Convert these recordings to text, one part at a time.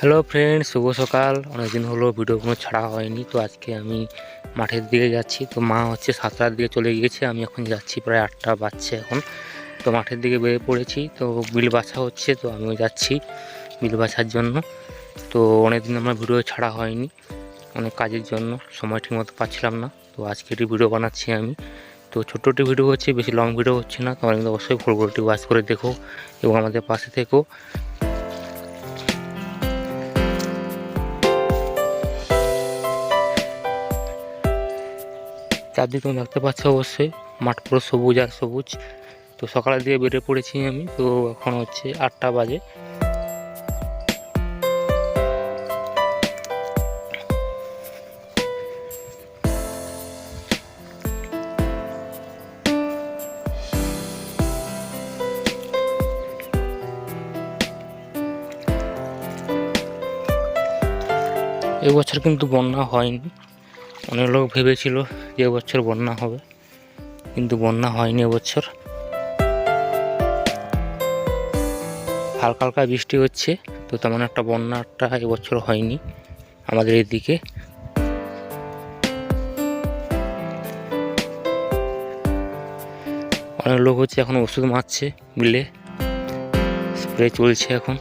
Hello friend শুভ সকাল। অনেকদিন হলো ভিডিও কোনো ছাড়া হয়নি, তো আজকে আমি মাঠের দিকে যাচ্ছি। তো মা হচ্ছে সাতটার দিকে চলে গিয়েছে, আমি এখন যাচ্ছি প্রায় আটটা বাজছে এখন। তো মাঠের দিকে বেরিয়ে পড়েছি, তো বিল বাছা হচ্ছে, তো আমিও যাচ্ছি বিল বাছার জন্য। তো অনেকদিন আমার ভিডিও ছাড়া হয়নি, অনেক কাজের জন্য, সময় ঠিক মতো পাচ্ছিলাম না। তো আজকে একটি ভিডিও বানাচ্ছি আমি। তো ছোট্ট একটি ভিডিও হচ্ছে, বেশি লং ভিডিও হচ্ছে না তোমরা কিন্তু অবশ্যই ভিডিওটি ওয়াচ করে দেখো এবং আমাদের পাশে থেকো। চারদিকে তুমি দেখতে পাচ্ছ অবশ্যই। মাঠ পুরো সবুজ আর সবুজ। তো সকালের দিকে বেরিয়ে পড়েছি আমি। তো এখন হচ্ছে আটটা বাজে। এবছর কিন্তু বন্যা হয়নি। অনেক লোক ভেবেছিল যে এবছর বন্যা হবে, কিন্তু বন্যা হয়নি এবছর। হালকা হালকা বৃষ্টি হচ্ছে, তো তেমন একটা বন্যাটা এবছর হয়নি আমাদের এদিকে। অনেক লোক হচ্ছে এখন ওষুধ মারছে, বিলে। স্প্রে চলছে এখন।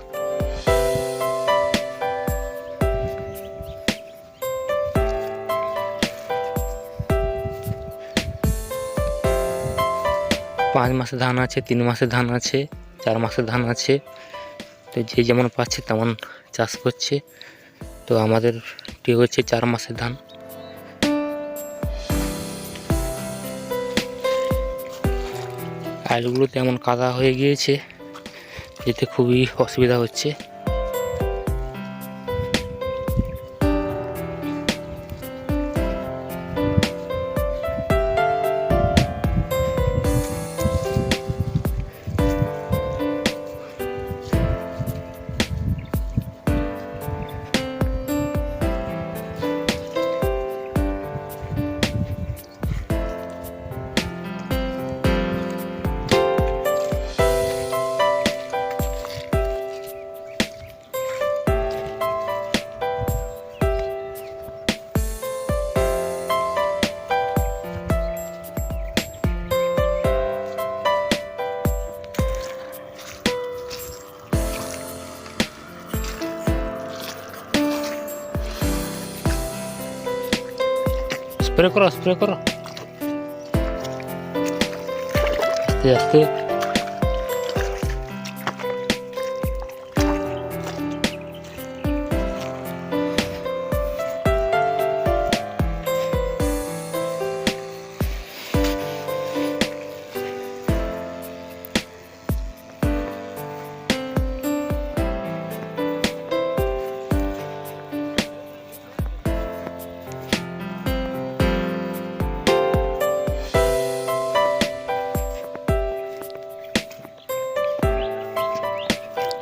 পাঁচ মাসের ধান আছে, তিন মাসের ধান আছে, চার মাসের ধান আছে। তো যে যেমন পাচ্ছে তেমন চাষ করছে। তো আমাদের ঠিক হচ্ছে চার মাসের ধান। আলুগুলো তেমন কাদা হয়ে গিয়েছে, যেতে খুবই অসুবিধা হচ্ছে। স্প্রে করো স্প্রে করো আস্তে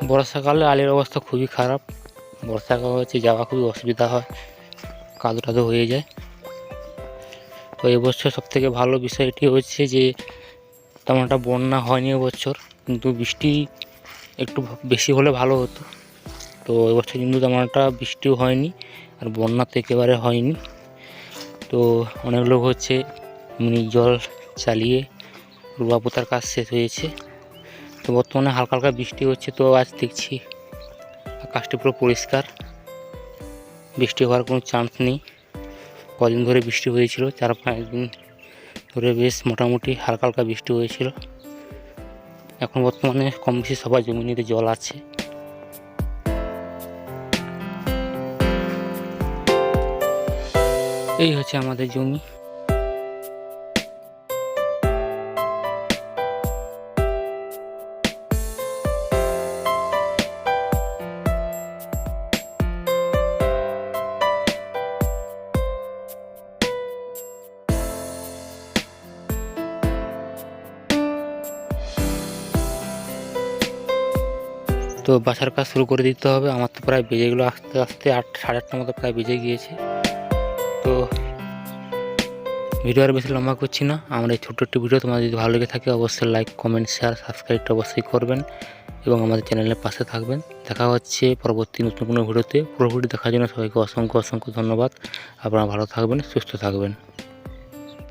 বর্ষাকালে আলের অবস্থা খুবই খারাপ। বর্ষাকাল হচ্ছে যাওয়া খুবই অসুবিধা হয় কাদো টাদো হয়ে যায়। তো এবছর সব থেকে ভালো বিষয়টি হচ্ছে যে, তেমন একটা বন্যা হয়নি এবছর কিন্তু বৃষ্টি একটু বেশি হলে ভালো হতো। তো এবছর কিন্তু তেমন একটা বৃষ্টিও হয়নি, আর বন্যা তো একেবারে হয়নি। তো অনেক লোক হচ্ছে মিনি জল চালিয়ে রুয়া পোতার কাজ শেষ হয়েছে। তো বর্তমানে হালকা হালকা বৃষ্টি হচ্ছে, তো আজ দেখছি আকাশটি পুরো পরিষ্কার। বৃষ্টি হওয়ার কোনো চান্স নেই। কদিন ধরে বৃষ্টি হয়েছিল, চার পাঁচ দিন ধরে বেশ মোটামুটি হালকা হালকা বৃষ্টি হয়েছিল। এখন বর্তমানে কম বেশি সবার জমিনিতে জল আছে। এই হচ্ছে আমাদের জমি। তো বাসার কাজ শুরু করে দিতে হবে। আমার তো প্রায় বেজে গেলো, আস্তে আস্তে আট, সাড়ে আটটার মতো প্রায় বেজে গিয়েছে। তো ভিডিও আর বেশি লম্বা করছি না। আমার এই ছোট্ট একটি ভিডিও তোমাদের যদি ভালো লেগে থাকে, অবশ্যই লাইক কমেন্ট শেয়ার সাবস্ক্রাইবটা অবশ্যই করবেন এবং আমাদের চ্যানেলের পাশে থাকবেন। দেখা হচ্ছে পরবর্তী নতুন কোনো ভিডিওতে। পুরোপুরি দেখার জন্য সবাইকে অসংখ্য অসংখ্য ধন্যবাদ। আপনারা ভালো থাকবেন, সুস্থ থাকবেন।